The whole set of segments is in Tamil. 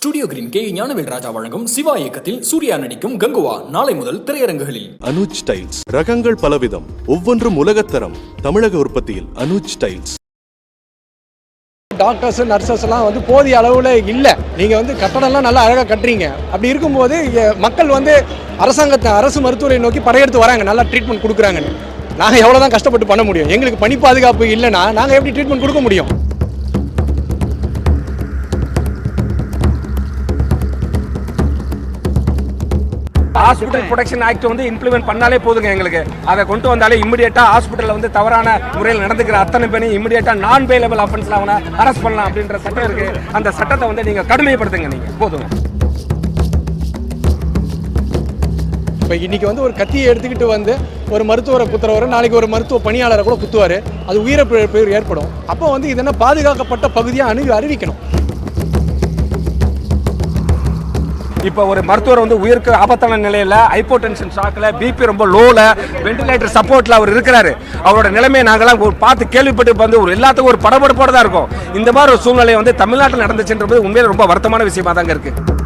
Studio green K Gnanavel Raja வழங்கும் சிவா இயக்கத்தில் சூர்யா நடிக்கும் கங்குவா நாளை முதல் திரையரங்குகளில். அனுஜ் டைல்ஸ். ரகங்கள் பலவிதம். ஒவ்வொன்றும் உலகத்தரம் தமிழக உற்பத்தியில் அனுஜ் டைல்ஸ். டாக்டர்ஸ் நர்சஸ் எல்லாம் வந்து போதிய அளவில் இல்லை. நீங்கள் வந்து கட்டடம்லாம் நல்லா அழகாக கட்டுறீங்க. அப்படி இருக்கும்போது மக்கள் வந்து அரசாங்கத்தை அரசு மருத்துவரை நோக்கி படையெடுத்து வராங்க. நல்லா ட்ரீட்மெண்ட் கொடுக்குறாங்கன்னு. நாங்கள் எவ்வளோ தான் கஷ்டப்பட்டு பண்ண முடியும். எங்களுக்கு பணி பாதுகாப்பு இல்லைன்னா நாங்கள் எப்படி ட்ரீட்மெண்ட் கொடுக்க முடியும்? ஹாஸ்பிட்டல் ப்ரொடெக்ஷன் ஆக்ட் வந்து இம்ப்ளிமெண்ட் பண்ணாலே போதுங்க எங்களுக்கு. அதை கொண்டு வந்தாலே இமிடியேட்டா ஹாஸ்பிட்டலில் வந்து தவறான முறையில் நடந்துக்கிற அத்தனை பேரும் இமிடியேட்டா நான் பேலபிள் அஃபென்ஸ்ல அவனை அரெஸ்ட் பண்ணலாம் அப்படின்ற சட்டம் இருக்கு. அந்த சட்டத்தை வந்து நீங்க கடுமைப்படுத்துங்க நீங்க. போதுங்க இப்போ இன்னைக்கு வந்து ஒரு கத்தியை எடுத்துக்கிட்டு வந்து ஒரு மருத்துவரை குத்துறவர் நாளைக்கு ஒரு மருத்துவ பணியாளரை கூட குத்துவார். அது உயிரிழப்பு ஏற்படும். அப்போ வந்து இதென்ன பாதுகாக்கப்பட்ட பகுதியாக அணு அறிவிக்கணும். இப்போ ஒரு மருத்துவர் வந்து உயிருக்கு ஆபத்தான நிலையில் ஹைப்போடென்ஷன் ஷாக்கில் பிபி ரொம்ப லோவில் வெண்டிலேட்டர் சப்போர்ட்டில் அவர் இருக்கிறாரு. அவரோட நிலைமையை நாங்களாம் பார்த்து கேள்விப்பட்டு வந்து ஒரு எல்லாத்துக்கும் ஒரு படபடப்போட தான் இருக்கும். இந்த மாதிரி ஒரு சூழ்நிலை வந்து தமிழ்நாட்டில் நடந்துச்சுன்றது உண்மையில ரொம்ப வருத்தமான விஷயமா தாங்க இருக்குது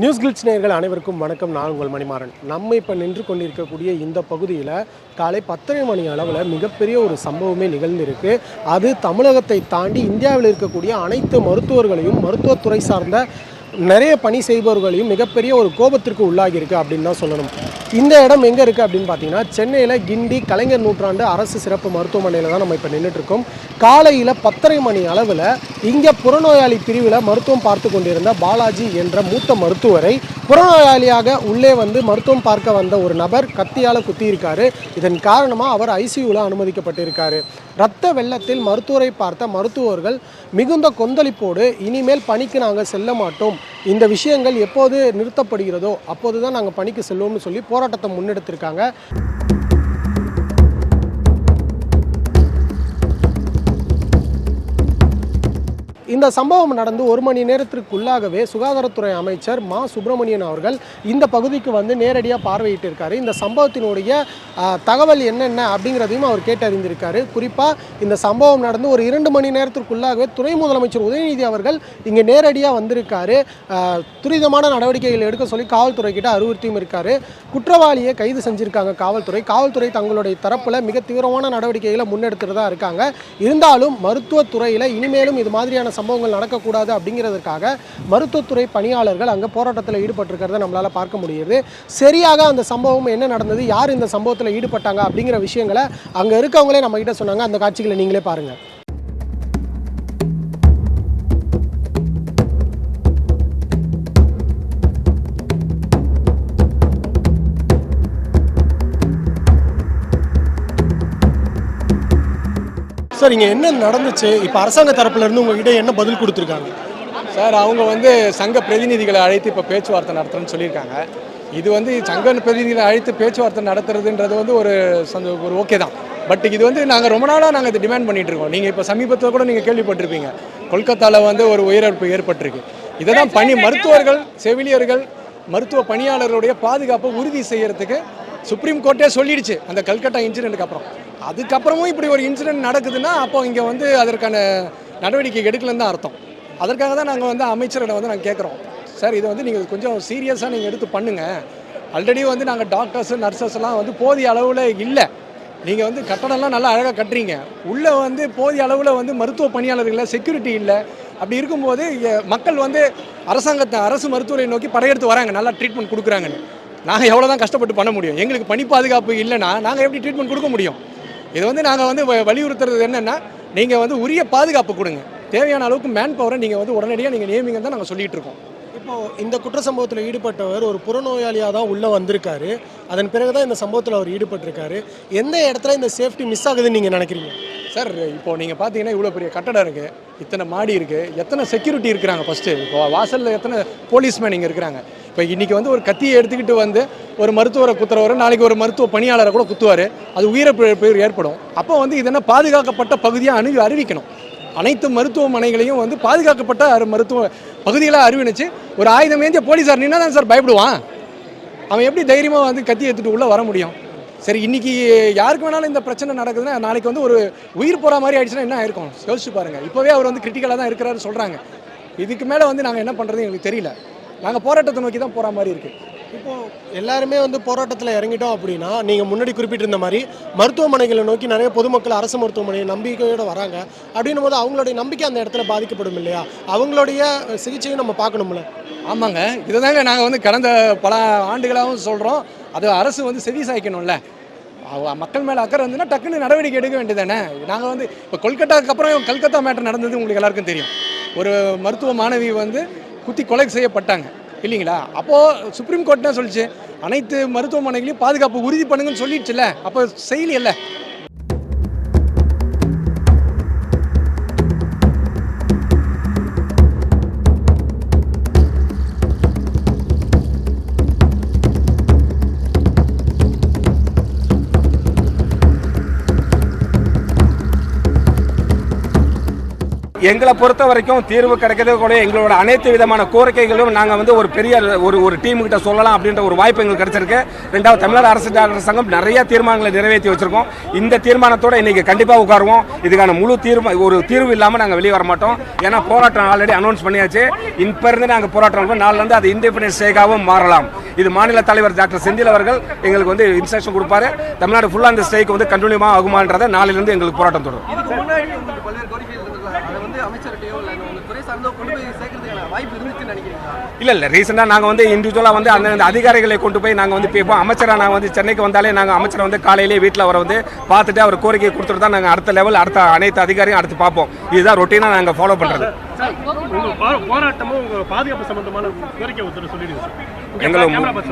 நியூஸ் கிளிட்ஸ் நேயர்கள் அனைவருக்கும் வணக்கம். நான் உங்கள் மணிமாறன். நம்ம இப்போ நின்று கொண்டிருக்கக்கூடிய இந்த பகுதியில் காலை பத்தரை மணி அளவில் மிகப்பெரிய ஒரு சம்பவமே நிகழ்ந்திருக்கு. அது தமிழகத்தை தாண்டி இந்தியாவில் இருக்கக்கூடிய அனைத்து மருத்துவர்களையும் மருத்துவத்துறை சார்ந்த நிறைய பணி செய்பவர்களையும் மிகப்பெரிய ஒரு கோபத்திற்கு உள்ளாகியிருக்கு அப்படின்னு தான் சொல்லணும். இந்த இடம் எங்கே இருக்குது அப்படின்னு பார்த்தீங்கன்னா சென்னையில் கிண்டி கலைஞர் நூற்றாண்டு அரசு சிறப்பு மருத்துவமனையில் தான் நம்ம இப்போ நின்றுட்டுருக்கோம் காலையில் பத்தரை மணி அளவில் இங்கே புறநோயாளி பிரிவில் மருத்துவம் பார்த்து கொண்டிருந்த பாலாஜி என்ற மூத்த மருத்துவரை புறநோயாளியாக உள்ளே வந்து மருத்துவம் பார்க்க வந்த ஒரு நபர் கத்தியால் குத்தியிருக்காரு. இதன் காரணமாக அவர் ஐசியூவில் அனுமதிக்கப்பட்டிருக்காரு. இரத்த வெள்ளத்தில் மருத்துவரை பார்த்த மருத்துவர்கள் மிகுந்த கொந்தளிப்போடு இனிமேல் பணிக்கு நாங்கள் செல்ல மாட்டோம். இந்த விஷயங்கள் எப்போது நிறுத்தப்படுகிறதோ அப்போது தான் நாங்கள் பணிக்கு செல்வோம்னு சொல்லி போராட்டத்தை முன்னெடுத்திருக்காங்க. இந்த சம்பவம் நடந்து ஒரு மணி நேரத்திற்குள்ளாகவே சுகாதாரத்துறை அமைச்சர் மா சுப்பிரமணியன் அவர்கள் இந்த பகுதிக்கு வந்து நேரடியாக பார்வையிட்டு இருக்காரு. இந்த சம்பவத்தினுடைய தகவல் என்னென்ன அப்படிங்கிறதையும் அவர் கேட்டறிந்திருக்காரு. குறிப்பாக இந்த சம்பவம் நடந்து ஒரு இரண்டு மணி நேரத்திற்குள்ளாகவே துணை முதலமைச்சர் உதயநிதி அவர்கள் இங்கே நேரடியாக வந்திருக்காரு. துரிதமான நடவடிக்கைகள் எடுக்க சொல்லி காவல்துறை கிட்ட அறிவுறுத்தியும் இருக்காரு. குற்றவாளியை கைது செஞ்சிருக்காங்க காவல்துறை. காவல்துறை தங்களுடைய தரப்பில் மிக தீவிரமான நடவடிக்கைகளை முன்னெடுத்துட்டு தான் இருக்காங்க. இருந்தாலும் மருத்துவத்துறையில் இனிமேலும் இது மாதிரியான சம்பவங்கள் நடக்கக்கூடாது அப்படிங்கிறதுக்காக மருத்துவத்துறை பணியாளர்கள் அங்கே போராட்டத்தில் ஈடுபட்டிருக்கிறத நம்மளால் பார்க்க முடியுது. சரியாக அந்த சம்பவம் என்ன நடந்தது? யார் இந்த சம்பவத்தில் ஈடுபட்டாங்க அப்படிங்கிற விஷயங்களை அங்கே இருக்கவங்களே நம்மகிட்ட சொன்னாங்க. அந்த காட்சிகளை நீங்களே பாருங்கள் சார் இங்கே என்ன நடந்துச்சு? இப்போ அரசாங்க தரப்புல இருந்து உங்ககிட்ட என்ன பதில் கொடுத்துருக்காங்க? சார் அவங்க வந்து சங்க பிரதிநிதிகளை அழைத்து இப்போ பேச்சுவார்த்தை நடத்துறேன்னு சொல்லியிருக்காங்க. இது வந்து சங்க பிரதிநிதிகளை அழைத்து பேச்சுவார்த்தை நடத்துறதுன்றது வந்து ஒரு ஒரு ஓகே தான். பட் இது வந்து நாங்கள் ரொம்ப நாளாக நாங்கள் இதை டிமாண்ட் பண்ணிட்டு இருக்கோம். நீங்கள் இப்போ சமீபத்தில் கூட நீங்கள் கேள்விப்பட்டிருப்பீங்க. கொல்கத்தாவில் வந்து ஒரு உயிரிழப்பு ஏற்பட்டிருக்கு. இதை தான் பணி மருத்துவர்கள் செவிலியர்கள் மருத்துவ பணியாளர்களுடைய பாதுகாப்பை உறுதி செய்யறதுக்கு சுப்ரீம் கோர்ட்டே சொல்லிடுச்சு. அந்த கல்கட்டா இன்சிடென்ட்டுக்கு அப்புறம். அதுக்கப்புறமும் இப்படி ஒரு இன்சிடென்ட் நடக்குதுன்னா அப்போ இங்கே வந்து அதற்கான நடவடிக்கை எடுக்கலன்னு தான் அர்த்தம். அதற்காக தான் நாங்கள் வந்து அமைச்சரிடம் வந்து நாங்கள் கேட்குறோம் சார் இதை வந்து நீங்கள் கொஞ்சம் சீரியஸாக நீங்கள் எடுத்து பண்ணுங்கள் ஆல்ரெடி வந்து நாங்கள் டாக்டர்ஸு நர்சஸ்லாம் வந்து போதிய அளவில் இல்லை. நீங்கள் வந்து கட்டடம்லாம் நல்லா அழகாக கட்டுறீங்க. உள்ளே வந்து போதிய அளவில் வந்து மருத்துவ பணியாளர்கள் செக்யூரிட்டி இல்லை. அப்படி இருக்கும்போது மக்கள் வந்து அரசாங்கத்தை அரசு மருத்துவரை நோக்கி படையெடுத்து வராங்க. நல்லா ட்ரீட்மெண்ட் கொடுக்குறாங்கன்னு. நாங்கள் எவ்வளோ தான் கஷ்டப்பட்டு பண்ண முடியும். எங்களுக்கு பணி பாதுகாப்பு இல்லைன்னா நாங்கள் எப்படி ட்ரீட்மெண்ட் கொடுக்க முடியும்? இது வந்து நாங்கள் வந்து வ- வலியுறுத்துறது என்னென்னா நீங்கள் வந்து உரிய பாதுகாப்பு கொடுங்க. தேவையான அளவுக்கு மேன் பவரை நீங்கள் வந்து உடனடியாக நீங்கள் நியமிங்க தான் நாங்கள் சொல்லிகிட்டு இருக்கோம். இப்போ இந்த குற்ற சம்பவத்தில் ஈடுபட்டவர் ஒரு புறநோயாளியாக தான் உள்ளே வந்திருக்காரு. அதன் பிறகு தான் இந்த சம்பவத்தில் அவர் ஈடுபட்டிருக்காரு. எந்த இடத்துல இந்த சேஃப்டி மிஸ் ஆகுதுன்னு நீங்கள் நினைக்கிறீங்க? சார் இப்போ நீங்கள் பார்த்தீங்கன்னா இவ்வளோ பெரிய கட்டடம் இருக்குது இத்தனை மாடி இருக்குது எத்தனை செக்யூரிட்டி இருக்கிறாங்க ஃபஸ்ட்டு இப்போ வாசலில் எத்தனை போலீஸ்மேன் இங்கே இருக்கிறாங்க? இப்போ இன்றைக்கி வந்து ஒரு கத்தியை எடுத்துக்கிட்டு வந்து ஒரு மருத்துவரை குத்துறவர் நாளைக்கு ஒரு மருத்துவ பணியாளரை கூட குத்துவார். அது உயிரிழப்பு ஏற்படும். அப்போ வந்து இதென்ன பாதுகாக்கப்பட்ட பகுதியாக அணு அறிவிக்கணும். அனைத்து மருத்துவமனைகளையும் வந்து பாதுகாக்கப்பட்ட மருத்துவ பகுதிகளாக அறிவிச்சு ஒரு ஆயுதம் ஏந்திய போலீஸார் நின்னா தான் சார் பயப்படுவான். அவன் எப்படி தைரியமாக வந்து கத்தி எடுத்துட்டு உள்ளே வர முடியும்? சரி இன்னைக்கு யாருக்கு வேணாலும் இந்த பிரச்சனை நடக்குதுன்னா நாளைக்கு வந்து ஒரு உயிர் போகிற மாதிரி ஆயிடுச்சுன்னா என்ன ஆயிருக்கும்? யோசிச்சு பாருங்க. இப்போவே அவர் வந்து கிரிட்டிக்கலாக தான் இருக்கிறாரு சொல்கிறாங்க இதுக்கு மேலே வந்து நாங்கள் என்ன பண்ணுறது எங்களுக்கு தெரியல. நாங்கள் போராட்டத்தை நோக்கி தான் போகிற மாதிரி இருக்குது இப்போ எல்லாருமே வந்து போராட்டத்தில் இறங்கிட்டோம் அப்படின்னா நீங்கள் முன்னாடி குறிப்பிட்டிருந்த மாதிரி மருத்துவமனைகளை நோக்கி நிறைய பொதுமக்கள் அரசு மருத்துவமனை நம்பிக்கையோடு வராங்க. அப்படின்னும் போது அவங்களுடைய நம்பிக்கை அந்த இடத்துல பாதிக்கப்படும் இல்லையா? அவங்களுடைய சிகிச்சையும் நம்ம பார்க்கணும்ல? ஆமாங்க. இதுதாங்க நாங்கள் வந்து கடந்த பல ஆண்டுகளாகவும் சொல்கிறோம் அது அரசு வந்து செவி சாய்க்கணும்ல. மக்கள் மேலே அக்கறை வந்துன்னா டக்குன்னு நடவடிக்கை எடுக்க வேண்டியதானே நாங்கள் வந்து இப்போ கொல்கட்டாவுக்கு அப்புறம் கல்கத்தா மேட்டர் நடந்தது உங்களுக்கு எல்லாருக்கும் தெரியும். ஒரு மருத்துவ மாணவி வந்து குத்தி கொலை செய்யப்பட்டாங்க. இல்லைங்களா? அப்போது சுப்ரீம் கோர்ட் தான் சொல்லிச்சு. அனைத்து மருத்துவமனைகளையும் பாதுகாப்பு உறுதி பண்ணுங்கன்னு சொல்லிடுச்சுல அப்போ செய்யலையல்ல எங்களை பொறுத்த வரைக்கும் தீர்வு கிடைக்கிறது கூட எங்களோட அனைத்து விதமான கோரிக்கைகளும் நாங்கள் வந்து ஒரு பெரிய ஒரு ஒரு டீமுக்கிட்ட சொல்லலாம் அப்படின்ற ஒரு வாய்ப்பு எங்களுக்கு கிடைச்சிருக்கு. ரெண்டாவது தமிழ்நாடு அரசு டாக்டர் சங்கம் நிறைய தீர்மானங்களை நிறைவேற்றி வச்சிருக்கோம். இந்த தீர்மானத்தோட இன்னைக்கு கண்டிப்பாக உட்காருவோம். இதுக்கான முழு தீர்வு ஒரு தீர்வு இல்லாமல் நாங்கள் வெளியே வர மாட்டோம். ஏன்னா போராட்டம் ஆல்ரெடி அனௌன்ஸ் பண்ணியாச்சு. இப்போ இருந்து நாங்கள் போராட்டம் நடத்துவோம். நாளைல அது இண்டிபெண்டன்ஸ் டேக்காகவும் மாறலாம். இது மாநில தலைவர் டாக்டர் செந்தில் அவர்கள் எங்களுக்கு வந்து இன்ஸ்ட்ரக்ஷன் கொடுப்பாரு. தமிழ்நாடு ஃபுல்லாக அந்த ஸ்ட்ரைக் வந்து கண்டினியூமாக ஆகுமான்றதை நாளிலிருந்து எங்களுக்கு போராட்டம் தொடரும் இதுக்கு முன்னாடி உங்களுக்கு பல்வேறு கோரிக்கைகள் இருந்ததுல அதை வந்து அமைச்சர்கிட்டயோ இல்லை உங்க துறை சார்ந்தோ கொண்டு போய் சேர்க்கறதுக்கான வாய்ப்பு இருந்துச்சுன்னு நினைக்கிறீங்களா? இல்ல இல்ல ரீசெண்டா நாங்க வந்து இண்டிவிஜுவலா வந்து அந்த அதிகாரிகளை கொண்டு போய் நாங்க வந்து பேப்போம். அமைச்சரா நாங்க வந்து சென்னைக்கு வந்தாலே நாங்க அமைச்சரை வந்து காலையிலேயே வீட்டில் அவரை வந்து பார்த்துட்டு அவர் கோரிக்கை கொடுத்துட்டு தான் நாங்க அடுத்த லெவல் அடுத்த அனைத்து அதிகாரியும் அடுத்து பார்ப்போம். இதுதான் ரொட்டீனா நாங்க ஃபாலோ பண்றது. போராட்டமும் உங்க பாதுகாப்பு சம்பந்தமான கோரிக்கை ஒருத்தர் சொல்லிடுங்க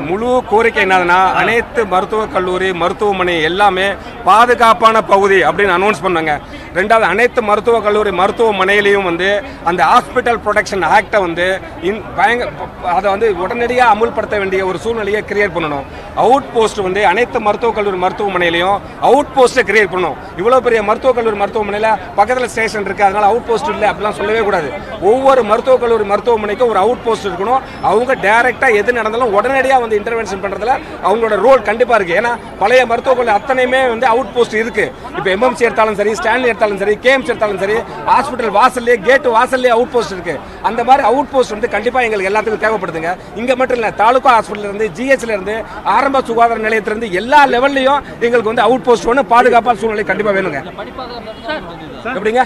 முழு கோரிக்கை என்னதுன்னா அனைத்து மருத்துவக் கல்லூரி மருத்துவமனை எல்லாமே பாதுகாப்பான பகுதி அப்படின்னு அனௌன்ஸ் பண்ணாங்க. ரெண்டாவது அனைத்து மருத்துவக் கல்லூரி மருத்துவமனையிலையும் வந்து அந்த ஹாஸ்பிட்டல் ப்ரொடெக்ஷன் ஆக்டை வந்து இன் பயங்க அதை வந்து உடனடியாக அமுல்படுத்த வேண்டிய ஒரு சூழ்நிலையை கிரியேட் பண்ணணும். அவுட் போஸ்ட் வந்து அனைத்து மருத்துவக் கல்லூரி மருத்துவமனையிலையும் அவுட் போஸ்ட்டை கிரியேட் பண்ணணும். இவ்வளோ பெரிய மருத்துவக் கல்லூரி மருத்துவமனையில் பக்கத்தில் ஸ்டேஷன் இருக்குது அதனால அவுட் போஸ்ட் இல்லை அப்படிலாம் சொல்லவே கூடாது. ஒவ்வொரு மருத்துவக் கல்லூரி மருத்துவமனைக்கும் ஒரு அவுட் போஸ்ட் இருக்கணும். அவங்க டைரெக்டாக எது நடந்தாலும் உடனடியாக வந்து இன்டர்வென்ஷன் பண்ணுறதுல அவங்களோட ரோல் கண்டிப்பாக இருக்குது ஏன்னா பழைய மருத்துவக் கல்லூரி அத்தனையுமே வந்து அவுட் போஸ்ட் இருக்குது இப்போ எம்எம்சி எடுத்தாலும் சரி ஸ்டான்லி எடுத்தாலும் சரி கேஎம்சி எடுத்தாலும் சரி ஹாஸ்பிட்டல் வாசல்லே கேட்டு வாசல்லே அவுட் போஸ்ட் இருக்குது அந்த மாதிரி அவுட் போஸ்ட் வந்து கண்டிப்பாக எங்களுக்கு எல்லாத்துக்கும் தேவைப்படுதுங்க. இங்கே மட்டும் இல்லை தாலுகா ஹாஸ்பிட்டல் இருந்து ஜிஹெச்ல இருந்து ஆரம்ப சுகாதார நிலையத்திலிருந்து எல்லா லெவல்லையும் எங்களுக்கு வந்து அவுட் போஸ்ட் ஒன்று பாதுகாப்பான சூழ்நிலை கண்டிப்பாக வேணுங்க. எப்படிங்க?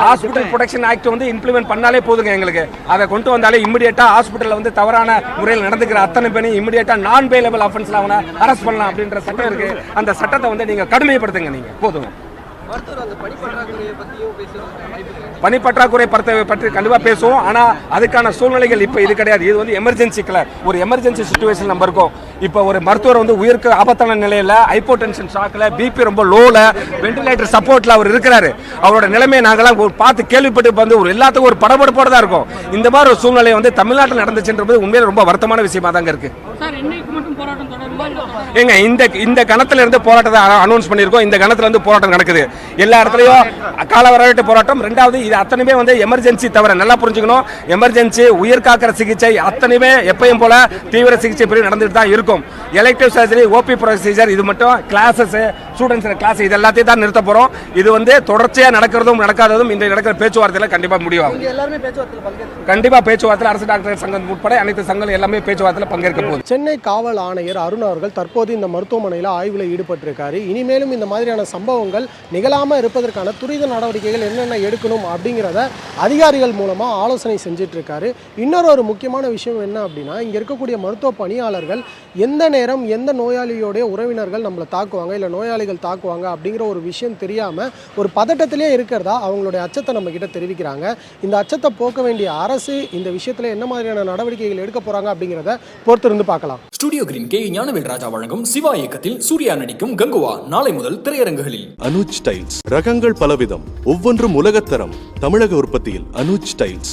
ஹாஸ்பிட்டல் ப்ரொடெக்ஷன் ஆக்ட் வந்து இம்ப்ளிமெண்ட் பண்ணாலே போதுங்க எங்களுக்கு. அதை கொண்டு வந்தாலே இமிடியேட்டா ஹாஸ்பிட்டல்ல வந்து தவறான முறையில் நடந்துக்கிற அத்தனை பேரும் இமிடியேட்டா நான் பேலபிள் அஃபென்ஸ்ல அவனை அரெஸ்ட் பண்ணலாம் அப்படின்ற சட்டம் இருக்கு. அந்த சட்டத்தை வந்து நீங்க கடுமைப்படுத்துங்க நீங்க. போதும். பனிப்பற்றாக்குறை பத்தியும் பணி பற்றாக்குறை பற்றி பற்றி கண்டிப்பாக பேசுவோம். ஆனால் அதுக்கான சூழ்நிலைகள் இப்போ இது கிடையாது. இது வந்து எமர்ஜென்சிக்கில் ஒரு எமர்ஜென்சி சுச்சுவேஷன் நம்ம இருக்கோம் இப்போ ஒரு மருத்துவர் வந்து உயிருக்கு ஆபத்தான நிலையில் ஹைப்போ டென்ஷன் ஷாக்கில் பிபி ரொம்ப லோவில் வென்டிலேட்டர் சப்போர்ட்டில் அவர் இருக்கிறாரு. அவரோட நிலைமையை நாங்களாம் பார்த்து கேள்விப்பட்டு வந்து ஒரு எல்லாத்துக்கும் ஒரு படபடப்போட தான் இருக்கும். இந்த மாதிரி ஒரு சூழ்நிலை வந்து தமிழ்நாட்டில் நடந்துச்சுன்றது உண்மையில ரொம்ப வருத்தமான விஷயமா தாங்க இருக்கு. சார் இன்னைக்கு மட்டும் போராட்டம் தொடருமா. இல்ல ஏங்க இந்த இந்த கணத்துல இருந்து போராட்டத்தை அனௌன்ஸ் பண்ணியிருக்கோம். இந்த கணத்துல இருந்து போராட்டம் நடக்குது. எல்லா இடத்துலயும் காலவரட்டு போராட்டம். ரெண்டாவது இது அத்தனையுமே வந்து எமர்ஜென்சி தவிர நல்லா புரிஞ்சுக்கணும். எமர்ஜென்சி உயிர் காக்கிற சிகிச்சை அத்தனையுமே எப்பயும் போல தீவிர சிகிச்சை பிரிவு நடந்துட்டு தான் இருக்கும். எலக்டிவ் சர்ஜரி ஓபி ப்ரொசீஜர் இது மட்டும் கிளாஸஸ் ஸ்டூடெண்ட்ஸ் கிளாஸ் இது எல்லாத்தையும் தான் நிறுத்த போறோம். இது வந்து தொடர்ச்சியா நடக்கிறதும் நடக்காததும் இன்றைய நடக்கிற பேச்சுவார்த்தையில கண்டிப்பா முடிவாகும் எல்லாருமே பேச்சுவார்த்தையில் பங்கேற்று கண்டிப்பா பேச்சுவார்த்தையில் அரசு டாக்டர் சங்கம் உட்பட அனைத்து சங்கங்கள் எல்லாமே பேச்சுவார்த்தையில் பங்கேற்க போகுது. சென்னை காவல் ஆணையர் அருண் அவர்கள் தற்போது இந்த மருத்துவமனையில் ஆய்வில் ஈடுபட்டிருக்காரு. இனிமேலும் இந்த மாதிரியான சம்பவங்கள் நிகழாமல் இருப்பதற்கான துரித நடவடிக்கைகள் என்னென்ன எடுக்கணும் அப்படிங்கிறத அதிகாரிகள் மூலமாக ஆலோசனை செஞ்சுட்டு இருக்காரு இன்னொரு ஒரு முக்கியமான விஷயம் என்ன அப்படின்னா இங்கே இருக்கக்கூடிய மருத்துவ பணியாளர்கள் எந்த நேரம் எந்த நோயாளியோடைய உறவினர்கள் நம்மளை தாக்குவாங்க இல்லை நோயாளிகள் தாக்குவாங்க அப்படிங்கிற ஒரு விஷயம் தெரியாமல் ஒரு பதட்டத்திலே இருக்கிறதா அவங்களுடைய அச்சத்தை நம்ம கிட்ட தெரிவிக்கிறாங்க. இந்த அச்சத்தை போக்க வேண்டிய அரசு இந்த விஷயத்தில் என்ன மாதிரியான நடவடிக்கைகள் எடுக்க போகிறாங்க அப்படிங்கிறத பொறுத்திருந்து பார்க்கலாம். Studio green K Gnanavel Raja வழங்கும் சிவா இயக்கத்தில் சூர்யா நடிக்கும் கங்குவா நாளை முதல் திரையரங்குகளில். அனுஜ் டைல்ஸ் ரகங்கள் பலவிதம். ஒவ்வொன்றும் உலகத்தரம். தமிழக உற்பத்தியில் அனுஜ் டைல்ஸ்.